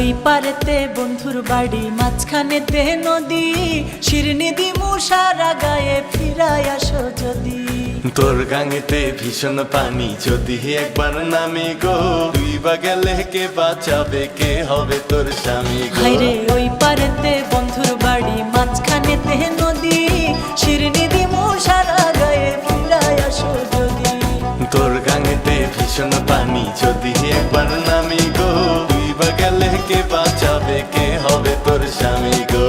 ওই পারেতে বন্ধুর বাড়ি মাঝখানেতে নদী শিরনি দিমু সারা গায়ে ফিরাই আসো যদি। তোর গাঙেতে ভীষণ পানি যদি একবার নামি গো তুই বা গেলে কে বাঁচাবে কে হবে তোর স্বামী গো? হাইরে ওই পারেতে বন্ধুর বাড়ি মাঝখানেতে নদী শিরনি দিমু সারা গায়ে ফিরাই আসো যদি। তোর গাঙেতে ভীষণ পানি যদি একবার নামি বা গেলে কে বাঁচাবে? কে হবে তোর স্বামী গো?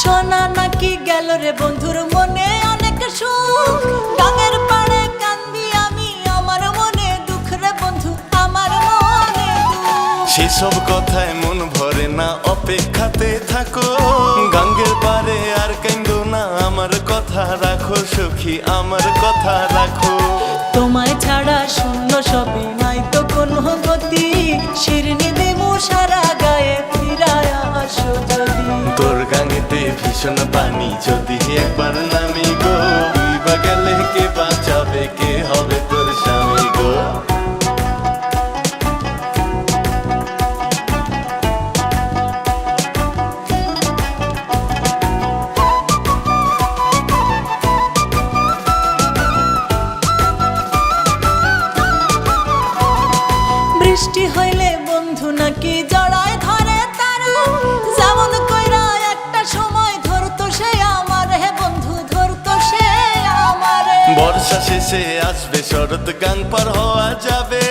সোনা নাকি গেল রে বন্ধুর সেসব কথায় মন ভরে না অপেক্ষাতে থাকো। গাঙ্গের পারে আর কেন্দ্র না আমার কথা রাখো সখী আমার কথা রাখো। তোমায় ছাড়া শূন্য সবই নাই তো কোনো গতি? শিরনি দিমু সারা গায়ে ফিরায় আসো যদি। তোর গাঙেতে ভীষণ পানি যদি একবার নামি বৃষ্টি হইলে বন্ধু নাকি জড়ায় ধরে তারা? যেমন কইরা একটা সময় ধরতো সে আমার হে বন্ধু ধরতো সে আমারে। বর্ষা শেষে আসবে শরৎ গান পার হওয়া যাবে।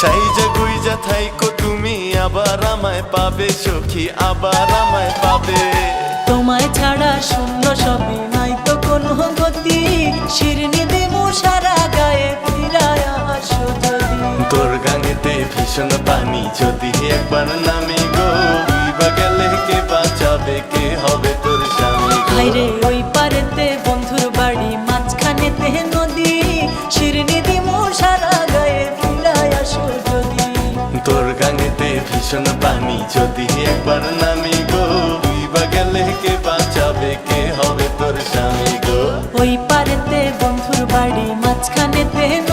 সাইজা গুইজা থাইকো তুমি আবার আমায় পাবে সখী আবার আমায় পাবে। তোমায় ছাড়া শূন্য সবই নাই তো কোনো ভীষণ পানি যদি একবার নামি গো তুই বা গেলে কে বাঁচাবে কে হবে তোর স্বামী হাইরে ওই পারেতে বন্ধুর বাড়ি মাঝখানেতে নদী শিরনি দিমু সারা গায়ে ফিরায় আসো যদি। তোর গাঙেতে ভীষণ পানি যদি একবার নামি গো তুই বা গেলে কে বাঁচাবে কে হবে তোর স্বামী গো? ওই পারেতে বন্ধুর বাড়ি মাঝখানেতে নদী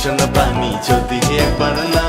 গাঙেতে পানি যদি একবার না